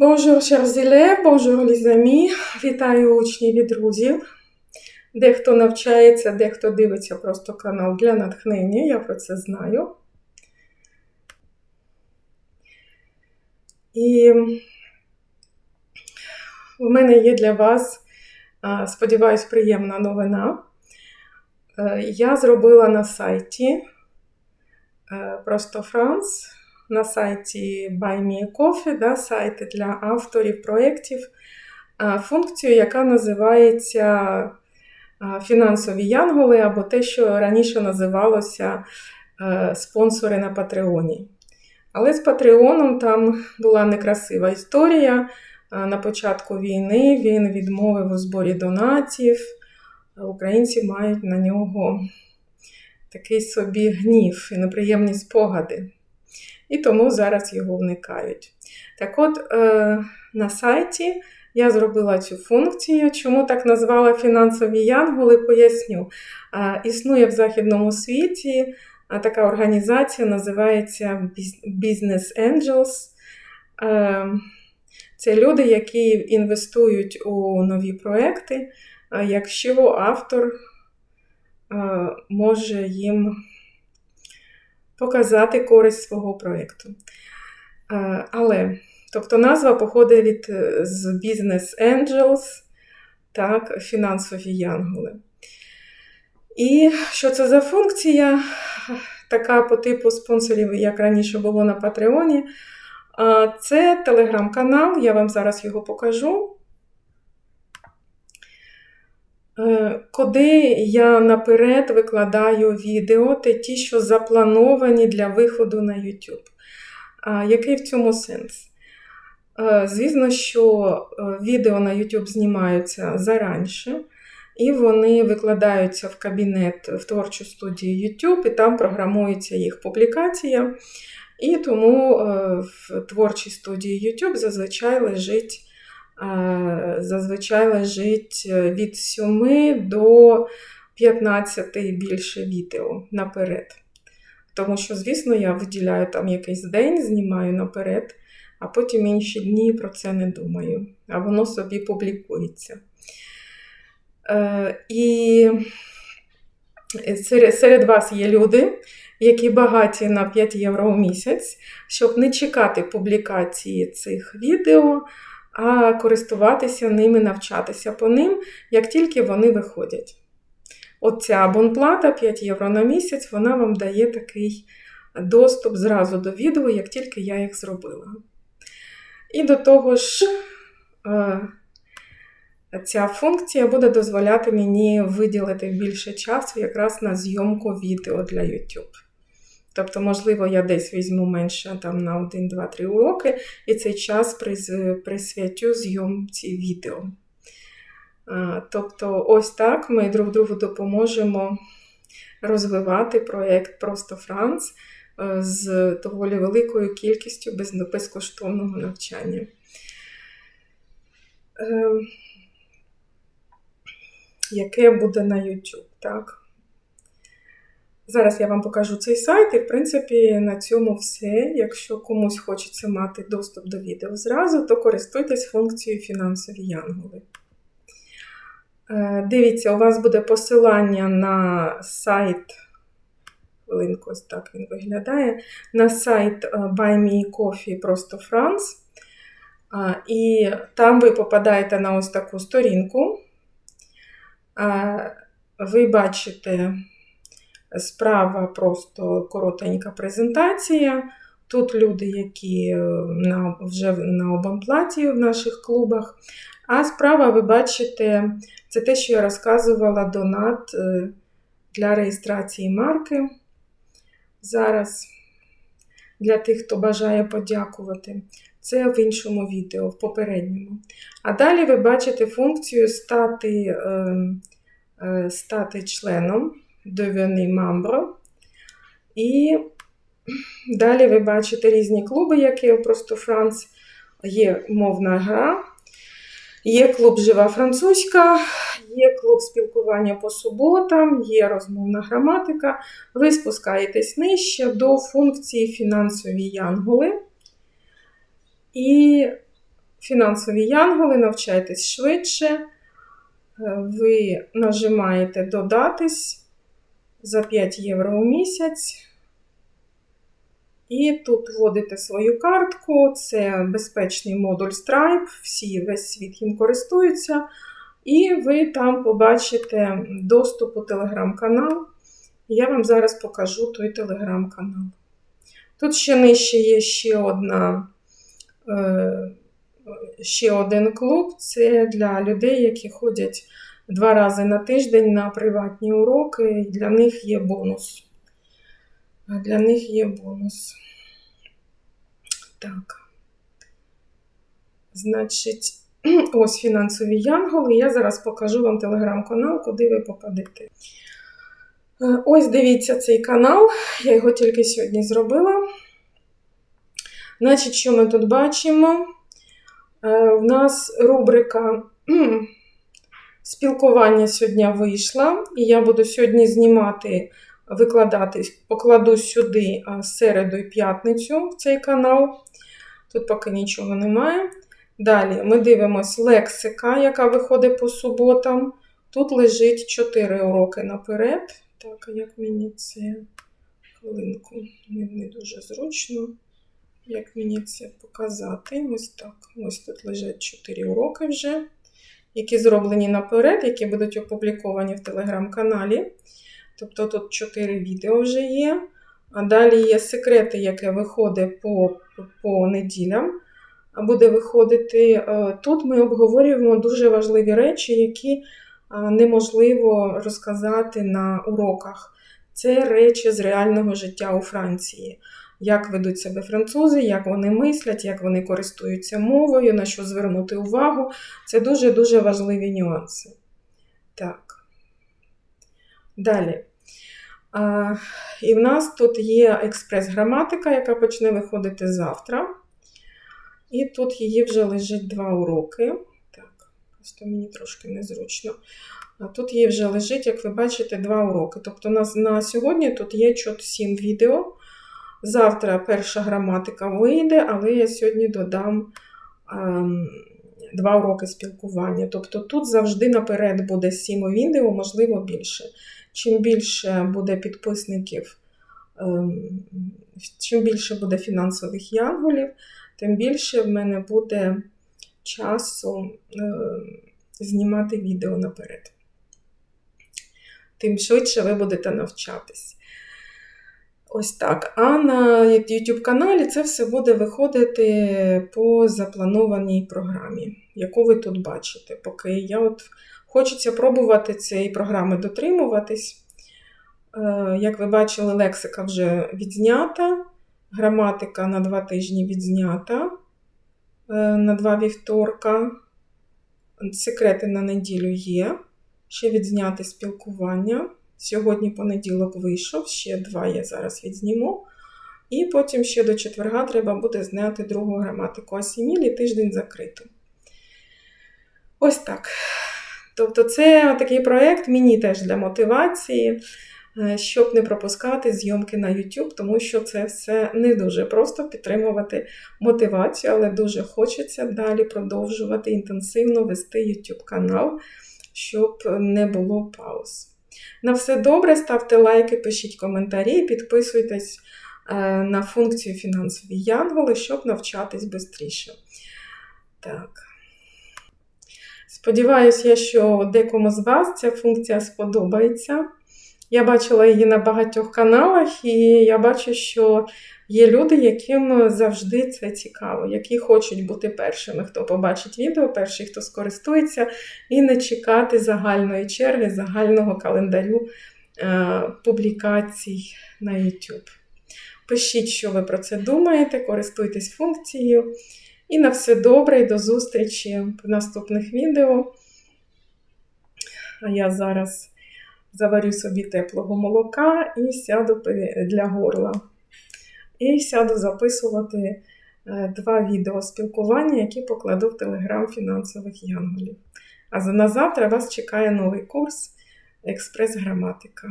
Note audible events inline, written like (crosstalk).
Bonjour, chers élèves, bonjour, les amis. Вітаю учнів і друзів. Дехто навчається, дехто дивиться просто канал для натхнення, я про це знаю. І в мене є для вас, сподіваюсь, приємна новина. Е, Я зробила на сайті е, Просто Франс, на сайті Buy Me Coffee, да, сайти для авторів проєктів, функцію, яка називається фінансові янголи, або те, що раніше називалося е, спонсори на Патреоні. Але з Патреоном там була некрасива історія. На початку війни він відмовив у зборі донатів. Українці мають на нього такий собі гнів і неприємні спогади. І тому зараз його вникають. Так от, е, на сайті я зробила цю функцію. Чому так назвала фінансові янголи, поясню. Е, Існує в західному світі така організація, називається Business Angels. Е, Це люди, які інвестують у нові проекти, якщо автор може їм показати користь свого проєкту. Е, Але, тобто назва походить від е, з Business Angels, так, фінансові янголи. І що це за функція? Така по типу спонсорів, як раніше було на Патреоні. Це телеграм-канал, я вам зараз його покажу. Е, Куди я наперед викладаю відео, те ті, що заплановані для виходу на YouTube. Який в цьому сенс? Е, Звісно, що е, відео на YouTube знімаються заранше, і вони викладаються в кабінет в творчу студію YouTube, і там програмується їх публікація. І тому в творчій студії YouTube зазвичай лежить зазвичай лежить від 7 до 15 і більше відео наперед. Тому що, звісно, я виділяю там якийсь день, знімаю наперед, а потім інші дні про це не думаю. А воно собі публікується. Е, І серед вас є люди, які багаті на 5 євро в місяць, щоб не чекати публікації цих відео а користуватися ними, навчатися по ним, як тільки вони виходять. Оця абонплата 5 євро на місяць, вона вам дає такий доступ зразу до відео, як тільки я їх зробила. І до того ж, е, ця функція буде дозволяти мені виділити більше часу якраз на зйомку відео для YouTube. Тобто, можливо, я десь візьму менше там, на 1, 2, 3 уроки, і цей час присвятю зйомці відео. Тобто, ось так ми друг другу допоможемо розвивати проєкт Просто Франц е, з доволі великою кількістю безкоштовного навчання. Ем, яке буде на YouTube, так? Зараз я вам покажу цей сайт, і, в принципі, на цьому все. Якщо комусь хочеться мати доступ до відео зразу, то користуйтесь функцією фінансові янголи. Е, дивіться, у вас буде посилання на сайт. Хвилинку, ось так він виглядає. На сайт е, Buy Me Coffee просто France. І там ви попадаєте на ось таку сторінку. Ви бачите. Справа просто коротенька презентація. Тут люди, які е, на, вже на обамплаті в наших клубах. А справа, ви бачите, це те, що я розказувала донат е, для реєстрації марки. Зараз для тих, хто бажає подякувати. Це в іншому відео, в попередньому. А далі ви бачите функцію стати, ем, е, стати членом devenir membre. І далі ви бачите різні клуби, які просто Франц. Є мовна гра, є клуб Жива французька, є клуб спілкування по суботам, є розмовна граматика. Ви спускаєтесь нижче до функції фінансові янголи. І фінансові янголи, навчайтесь швидше. Е, Ви нажимаєте Додатись за 5 євро у місяць. І тут вводите свою картку, це безпечний модуль Stripe, всі весь світ їм користуються. І ви там побачите доступ у телеграм-канал. Я вам зараз покажу той телеграм-канал. Тут ще нижче є ще одна. Е, ще один клуб це для людей, які ходять два рази на тиждень на приватні уроки, і для них є бонус. Для них є бонус. Так. Значить, (clears throat) ось фінансові янголи. Я зараз покажу вам телеграм-канал, куди ви попадете. Е, Ось дивіться цей канал, я його тільки сьогодні зробила. Значить, що ми тут бачимо? Е, В нас рубрика (clears throat) спілкування сьогодні вийшла, і я буду сьогодні знімати, викладати, покладу сюди середу і п'ятницю в цей канал. Тут поки нічого немає. Далі ми дивимося лексика, яка виходить по суботам. Тут лежить 4 уроки наперед. Так, як мені це хвилинку не дуже зручно. Як мені це показати? Ось так. Ось тут лежать 4 уроки вже, які зроблені наперед, які будуть опубліковані в телеграм-каналі. Тобто тут 4 відео вже є. А далі є секрети, яке виходить по, по неділям. Буде виходити. Тут ми обговорюємо дуже важливі речі, які неможливо розказати на уроках. Це речі з реального життя у Франції. Як ведуть себе французи, як вони мислять, як вони користуються мовою, на що звернути увагу. Це дуже-дуже важливі нюанси. Так. Далі. А, І в нас тут є експрес-граматика, яка почне виходити завтра. І тут її вже лежить два уроки. Так, просто мені трошки незручно. А тут її вже лежить, як ви бачите, два уроки. Тобто на, на сьогодні тут є 7 відео. Завтра перша граматика вийде, але я сьогодні додам ем, два уроки спілкування. Тобто тут завжди наперед буде 7 відео, можливо, більше. Чим більше буде підписників, ем, чим більше буде фінансових янголів, тим більше в мене буде часу е, знімати відео наперед. Тим швидше ви будете навчатись. Ось так. А на YouTube каналі це все буде виходити по запланованій програмі, яку ви тут бачите. Поки я от хочеться пробувати цієї програми дотримуватись. Е, Як ви бачили, лексика вже відзнята, граматика на два тижні відзнята е, на два вівторка. Секрети на неділю є. Ще відзняти спілкування. Сьогодні понеділок вийшов, ще два я зараз відзніму. І потім ще до четверга треба буде зняти другу граматику Асіміль і тиждень закрито. Ось так. Тобто, це такий проєкт мені теж для мотивації, щоб не пропускати зйомки на YouTube, тому що це все не дуже просто підтримувати мотивацію, але дуже хочеться далі продовжувати інтенсивно вести YouTube канал, щоб не було пауз. На все добре, ставте лайки, пишіть коментарі, підписуйтесь на функцію фінансові янголи, щоб навчатись швидше. Так. Сподіваюся, що декому з вас ця функція сподобається. Я бачила її на багатьох каналах, і я бачу, що є люди, яким завжди це цікаво, які хочуть бути першими, хто побачить відео, перший, хто скористується, і не чекати загальної черги, загального календарю е, публікацій на YouTube. Пишіть, що ви про це думаєте, користуйтесь функцією. І на все добре, і до зустрічі в наступних відео. А я зараз заварю собі теплого молока і сяду для горла. І сяду записувати два відео спілкування, які покладу в Телеграм фінансових янголів. А на завтра вас чекає новий курс Експрес-граматика.